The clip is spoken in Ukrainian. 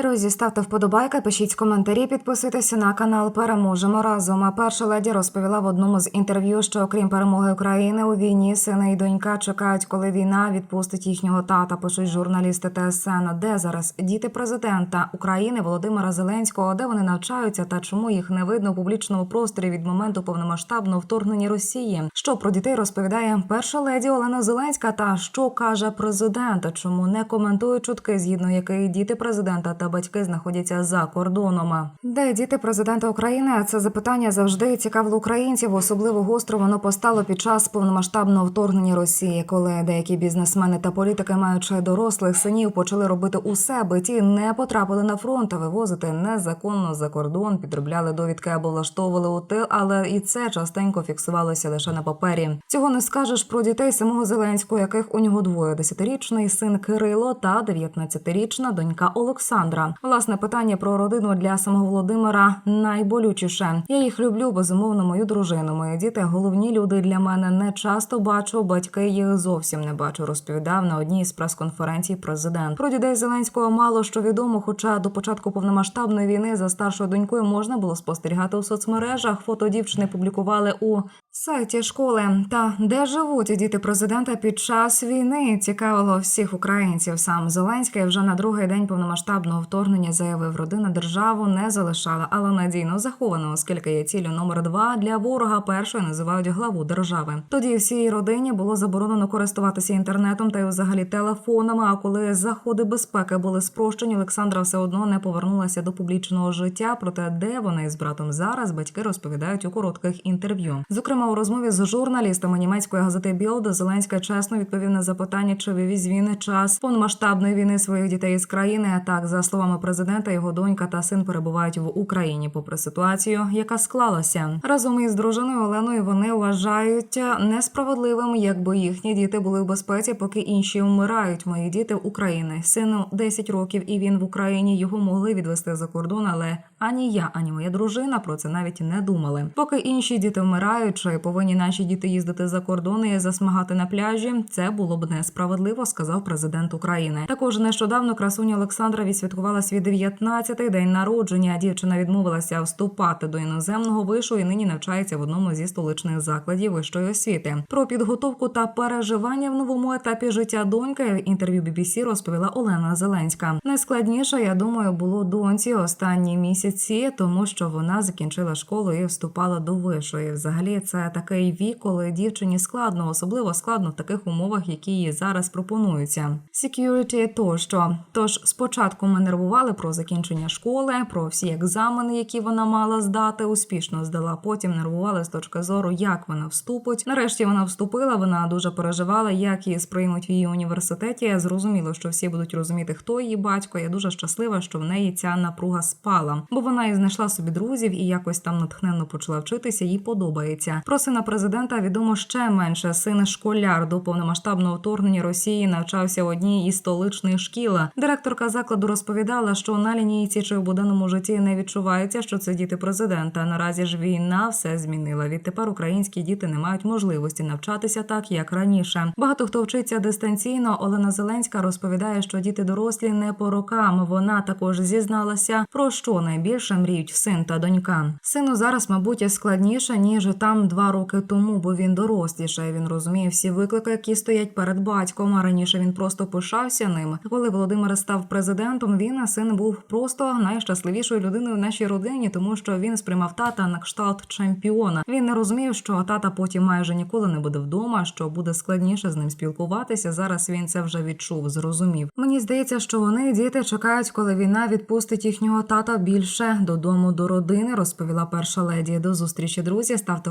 Друзі, ставте вподобайки, пишіть коментарі, підписуйтеся на канал. Переможемо разом. А перша леді розповіла в одному з інтерв'ю, що окрім перемоги України у війні, сини і донька чекають, коли війна відпустить їхнього тата. Пишуть журналісти ТСН. Де зараз діти президента України Володимира Зеленського, де вони навчаються та чому їх не видно у публічному просторі від моменту повномасштабного вторгнення Росії? Що про дітей розповідає перша леді Олена Зеленська? Та що каже президент? Чому не коментує чутки, згідно яких діти президента та батьки знаходяться за кордоном? Де діти президента України? Це запитання завжди цікавило українців. Особливо гостро воно постало під час повномасштабного вторгнення Росії, коли деякі бізнесмени та політики, маючи дорослих синів, почали робити усе, аби ті не потрапили на фронт, а вивозити незаконно за кордон, підробляли довідки або влаштовували у тил, але і це частенько фіксувалося лише на папері. Цього не скажеш про дітей самого Зеленського, яких у нього двоє: десятирічний син Кирило та 19-річна донька Олександра. Власне питання про родину для самого Володимира найболючіше. Я їх люблю, безумовно, мою дружину. Мої діти головні люди для мене. Не часто бачу, батьки їх зовсім не бачу. Розповідав на одній з прес-конференцій президент. Про дітей Зеленського мало що відомо. Хоча до початку повномасштабної війни за старшою донькою можна було спостерігати у соцмережах. Фото дівчини публікували у сайті школи. Та де живуть діти президента під час війни? Цікавило всіх українців. Сам Зеленський вже на другий день повномасштабного вторгнення заявив, родина державу не залишала, але надійно захована, оскільки є цілю номер два для ворога. Першою називають главу держави. Тоді всій родині було заборонено користуватися інтернетом та й взагалі телефонами. А коли заходи безпеки були спрощені, Олександра все одно не повернулася до публічного життя. Проте, де вона із братом зараз, батьки розповідають у коротких інтерв'ю. Зокрема, у розмові з журналістами німецької газети Білд Зеленська чесно відповів на запитання, чи вивіз він час повномасштабної війни своїх дітей із країни. Так, за словами президента, його донька та син перебувають в Україні, попри ситуацію, яка склалася разом із дружиною Оленою. Вони вважають несправедливим, якби їхні діти були в безпеці, поки інші вмирають. Мої діти в Україні. Сину 10 років, і він в Україні. Його могли відвести за кордон, але ані я, ані моя дружина про це навіть не думали. Поки інші діти вмирають, чи повинні наші діти їздити за кордон і засмагати на пляжі. Це було б несправедливо, сказав президент України. Також нещодавно красуня Олександра відсвяткувала свій 19-й день народження. Дівчина відмовилася вступати до іноземного вишу і нині навчається в одному зі столичних закладів вищої освіти. Про підготовку та переживання в новому етапі життя доньки в інтерв'ю BBC розповіла Олена Зеленська. Найскладніше, я думаю, було доньці останні місяці, тому що вона закінчила школу і вступала до вишої. Взагалі, це такий вік, коли дівчині складно, особливо складно в таких умовах, які їй зараз пропонуються. Security тощо. Тож спочатку ми нервували про закінчення школи, про всі екзамени, які вона мала здати, успішно здала. Потім нервували з точки зору, як вона вступить. Нарешті вона вступила. Вона дуже переживала, як її сприймуть в її університеті. Зрозуміло, що всі будуть розуміти, хто її батько. Я дуже щаслива, що в неї ця напруга спала, бо вона і знайшла собі друзів і якось там натхненно почала вчитися. Їй подобається. Про сина президента відомо ще менше. Син школяр до повномасштабного вторгнення Росії навчався в одній із столичних шкіл. Директорка закладу розповідала, що на лінійці чи в буденному житті не відчувається, що це діти президента. Наразі ж війна все змінила. Відтепер українські діти не мають можливості навчатися так, як раніше. Багато хто вчиться дистанційно. Олена Зеленська розповідає, що діти дорослі не по рокам. Вона також зізналася, про що найбільше мріють син та донька. Сину зараз, мабуть, складніше ніж там два роки тому, бо він доросліше. Він розуміє всі виклики, які стоять перед батьком. А раніше він просто пишався ним. Коли Володимир став президентом, він а син був просто найщасливішою людиною в нашій родині, тому що він сприймав тата на кшталт чемпіона. Він не розумів, що тата потім майже ніколи не буде вдома, що буде складніше з ним спілкуватися. Зараз він це вже відчув, зрозумів. Мені здається, що вони діти чекають, коли війна відпустить їхнього тата більше додому до родини. Розповіла перша леді. До зустрічі, друзі. Ставте